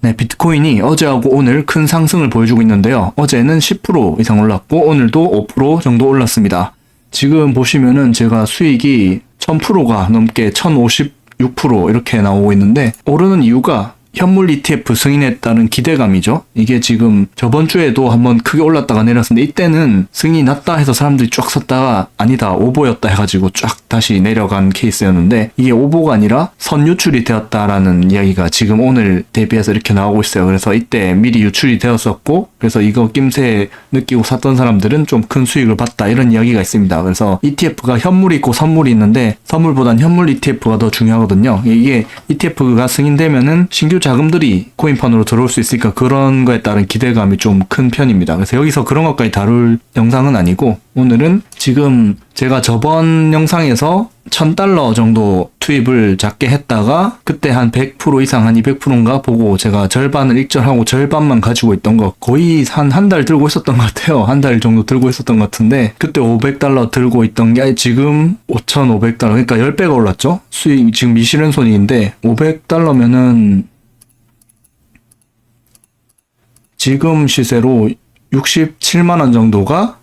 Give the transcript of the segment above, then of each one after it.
네, 비트코인이 어제하고 오늘 큰 상승을 보여주고 있는데요. 어제는 10% 이상 올랐고 오늘도 5% 정도 올랐습니다. 지금 보시면은 제가 수익이 1000%가 넘게 1056% 이렇게 나오고 있는데 오르는 이유가 현물 ETF 따른 기대감이죠. 이게 지금 저번 주에도 한번 크게 올랐다가 내렸었는데 이때는 승인이 났다 해서 사람들이 쫙 샀다가 아니다 오보였다 해가지고 쫙 다시 내려간 케이스였는데 이게 오보가 아니라 선 유출이 되었다라는 이야기가 지금 오늘 대비해서 이렇게 나오고 있어요. 그래서 이때 미리 유출이 되었었고 그래서 이거 낌새 느끼고 샀던 사람들은 좀 큰 수익을 봤다 이런 이야기가 있습니다. 그래서 ETF가 현물이 있고 선물이 있는데 선물보단 현물 ETF가 더 중요하거든요. 이게 ETF가 승인되면은 신규 자금들이 코인펀으로 들어올 수 있으니까 그런 거에 따른 기대감이 좀 큰 편입니다. 그래서 여기서 그런 것까지 다룰 영상은 아니고 오늘은 지금 제가 저번 영상에서 1000달러 정도 투입을 작게 했다가 그때 한 100% 이상 한 200%인가 보고 제가 절반을 익절하고 절반만 가지고 있던 거 거의 한 한 달 들고 있었던 것 같아요. 한 달 정도 들고 있었던 것 같은데 그때 500달러 들고 있던 게 지금 5,500달러 그러니까 10배가 올랐죠. 수익 지금 미실현 손익인데 500달러면은 지금 시세로 67만 원 정도가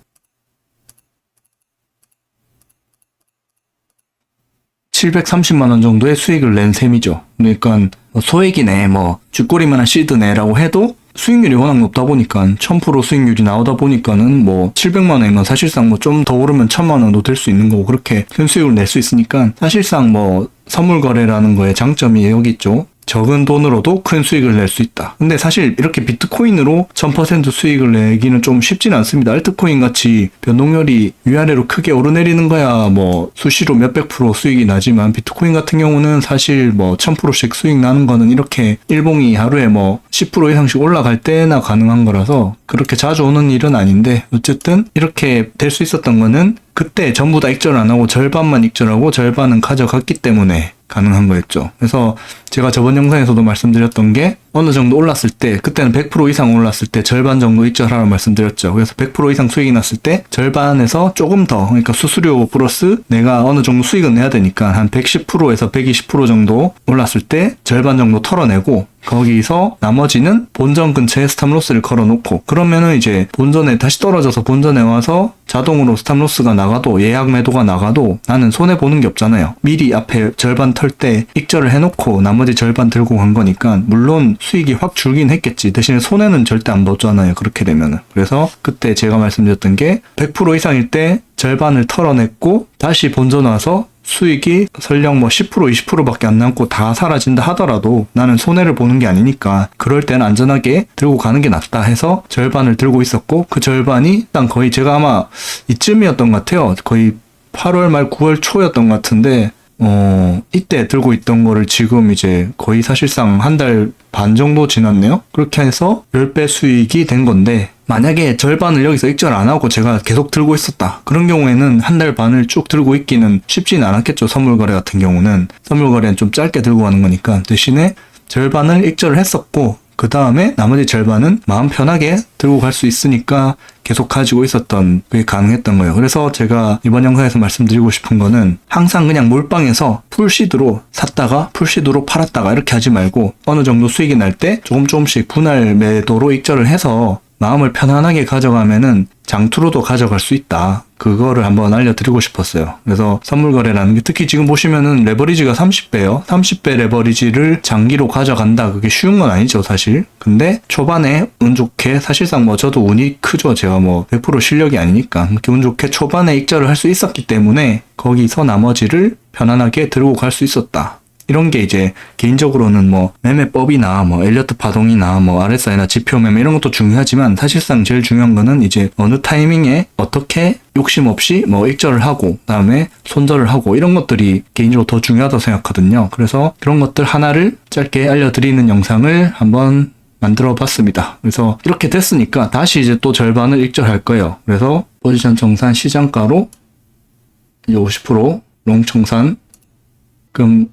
730만 원 정도의 수익을 낸 셈이죠. 그러니까 뭐 소액이네, 뭐 쥐꼬리만한 시드네라고 해도 수익률이 워낙 높다 보니까 1000% 수익률이 나오다 보니까는 뭐 700만 원이면 사실상 뭐 좀 더 오르면 1000만 원도 될 수 있는 거고 그렇게 큰 수익을 낼 수 있으니까 사실상 뭐 선물 거래라는 거의 장점이 여기 있죠. 적은 돈으로도 큰 수익을 낼 수 있다. 근데 사실 이렇게 비트코인으로 1000% 수익을 내기는 좀 쉽지는 않습니다. 알트코인 같이 변동률이 위아래로 크게 오르내리는 거야 뭐 수시로 몇백 프로 수익이 나지만 비트코인 같은 경우는 사실 뭐 1000%씩 수익 나는 거는 이렇게 일봉이 하루에 뭐 10% 이상씩 올라갈 때나 가능한 거라서 그렇게 자주 오는 일은 아닌데 어쨌든 이렇게 될 수 있었던 거는 그때 전부 다 익절 안 하고 절반만 익절하고 절반은 가져갔기 때문에 가능한 거였죠. 그래서 제가 저번 영상에서도 말씀드렸던 게 어느 정도 올랐을 때 그때는 100% 이상 올랐을 때 절반 정도 익절하라고 말씀드렸죠. 그래서 100% 이상 수익이 났을 때 절반에서 조금 더 그러니까 수수료 플러스 내가 어느 정도 수익은 내야 되니까 한 110%에서 120% 정도 올랐을 때 절반 정도 털어내고 거기서 나머지는 본전 근처에 스탑로스를 걸어놓고 그러면은 이제 본전에 다시 떨어져서 본전에 와서 자동으로 스탑로스가 나가도 예약 매도가 나가도 나는 손해 보는 게 없잖아요. 미리 앞에 절반 털 때 익절을 해놓고 나머지 절반 들고 간 거니까 물론 수익이 확 줄긴 했겠지. 대신에 손해는 절대 안 보잖아요. 그렇게 되면은. 그래서 그때 제가 말씀드렸던 게 100% 이상일 때 절반을 털어냈고 다시 본전 와서 수익이 설령 뭐 10% 20%밖에 안 남고 다 사라진다 하더라도 나는 손해를 보는 게 아니니까 그럴 때는 안전하게 들고 가는 게 낫다 해서 절반을 들고 있었고 그 절반이 일단 거의 제가 아마 이쯤이었던 것 같아요. 거의 8월 말 9월 초였던 것 같은데 어, 이때 들고 있던 거를 지금 이제 거의 사실상 한 달 반 정도 지났네요? 그렇게 해서 10배 수익이 된 건데, 만약에 절반을 여기서 익절 안 하고 제가 계속 들고 있었다. 그런 경우에는 한 달 반을 쭉 들고 있기는 쉽지는 않았겠죠. 선물 거래 같은 경우는. 선물 거래는 좀 짧게 들고 가는 거니까. 대신에 절반을 익절을 했었고, 그 다음에 나머지 절반은 마음 편하게 들고 갈 수 있으니까 계속 가지고 있었던 그게 가능했던 거예요. 그래서 제가 이번 영상에서 말씀드리고 싶은 거는 항상 그냥 몰빵해서 풀시드로 샀다가 풀시드로 팔았다가 이렇게 하지 말고 어느 정도 수익이 날 때 조금 조금씩 분할 매도로 익절을 해서 마음을 편안하게 가져가면은 장투로도 가져갈 수 있다. 그거를 한번 알려드리고 싶었어요. 그래서 선물 거래라는 게 특히 지금 보시면은 레버리지가 30배요. 30배 레버리지를 장기로 가져간다. 그게 쉬운 건 아니죠, 사실. 근데 초반에 운 좋게 사실상 뭐 저도 운이 크죠. 제가 뭐 100% 실력이 아니니까. 이렇게 운 좋게 초반에 익절을 할 수 있었기 때문에 거기서 나머지를 편안하게 들고 갈 수 있었다. 이런 게 이제 개인적으로는 뭐 매매법이나 뭐 엘리어트 파동이나 뭐 RSI나 지표 매매 이런 것도 중요하지만 사실상 제일 중요한 거는 이제 어느 타이밍에 어떻게 욕심 없이 뭐 익절을 하고 그다음에 손절을 하고 이런 것들이 개인적으로 더 중요하다고 생각하거든요. 그래서 그런 것들 하나를 짧게 알려드리는 영상을 한번 만들어 봤습니다. 그래서 이렇게 됐으니까 다시 이제 또 절반을 익절할 거예요. 그래서 포지션 정산 시장가로 이제 50% 롱 청산 그럼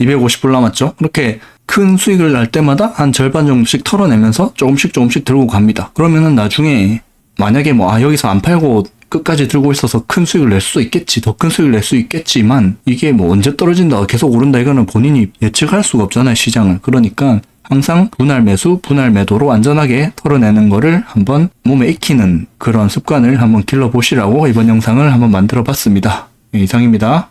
250불 남았죠. 그렇게 큰 수익을 날 때마다 한 절반 정도씩 털어내면서 조금씩 조금씩 들고 갑니다. 그러면은 나중에 만약에 뭐 아 여기서 안 팔고 끝까지 들고 있어서 큰 수익을 낼 수 있겠지, 더 큰 수익을 낼 수 있겠지만 이게 뭐 언제 떨어진다, 계속 오른다 이거는 본인이 예측할 수가 없잖아요 시장을. 그러니까 항상 분할 매수, 분할 매도로 안전하게 털어내는 거를 한번 몸에 익히는 그런 습관을 한번 길러보시라고 이번 영상을 한번 만들어 봤습니다. 네, 이상입니다.